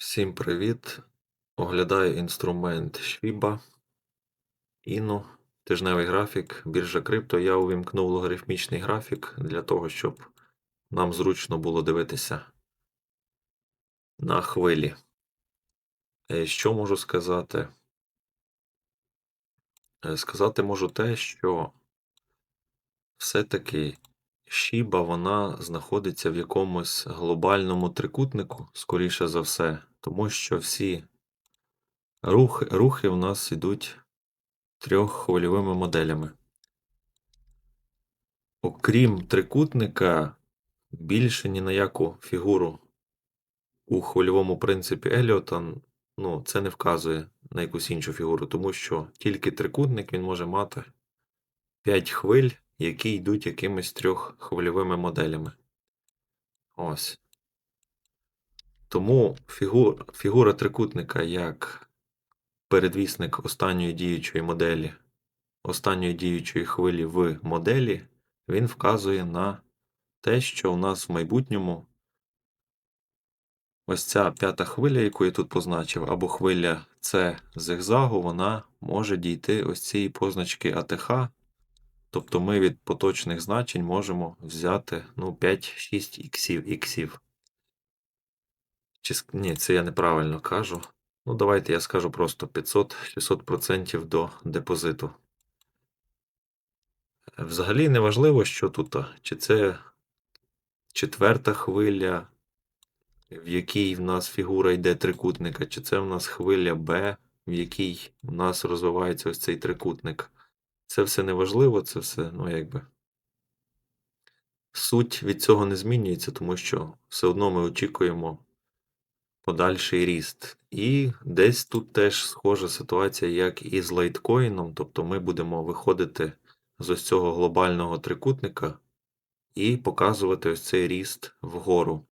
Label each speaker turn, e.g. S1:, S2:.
S1: Всім привіт! Оглядаю інструмент Shiba Inu, тижневий графік, біржа крипто. Я увімкнув логарифмічний графік для того, щоб нам зручно було дивитися на хвилі. Е, Що можу сказати? Е, Сказати можу те, що все-таки Shiba вона знаходиться в якомусь глобальному трикутнику, скоріше за все, тому що всі рухи, рухи в нас йдуть трьоххвильовими моделями. Окрім трикутника, більше ні на яку фігуру у хвильовому принципі Еліота ну, це не вказує на якусь іншу фігуру, тому що тільки трикутник він може мати 5 хвиль, які йдуть якимись трьоххвильовими моделями. Ось. Тому фігура, фігура трикутника як передвісник останньої діючої моделі, останньої діючої хвилі в моделі, він вказує на те, що у нас в майбутньому ось ця п'ята хвиля, яку я тут позначив, або хвиля С зигзагу, вона може дійти ось цієї позначки АТХ. Тобто ми від поточних значень можемо взяти ну, 5-6 іксів. іксів. Чи, ні, це я неправильно кажу. Ну, давайте я скажу просто 500-600% до депозиту. Взагалі не важливо, що тут, чи це четверта хвиля, в якій в нас фігура йде трикутника, чи це в нас хвиля Б, в якій у нас розвивається ось цей трикутник. Це все не важливо, це все, ну якби. Суть від цього не змінюється, тому що все одно ми очікуємо подальший ріст. І десь тут теж схожа ситуація, як і з лайткоїном, тобто ми будемо виходити з ось цього глобального трикутника і показувати ось цей ріст вгору.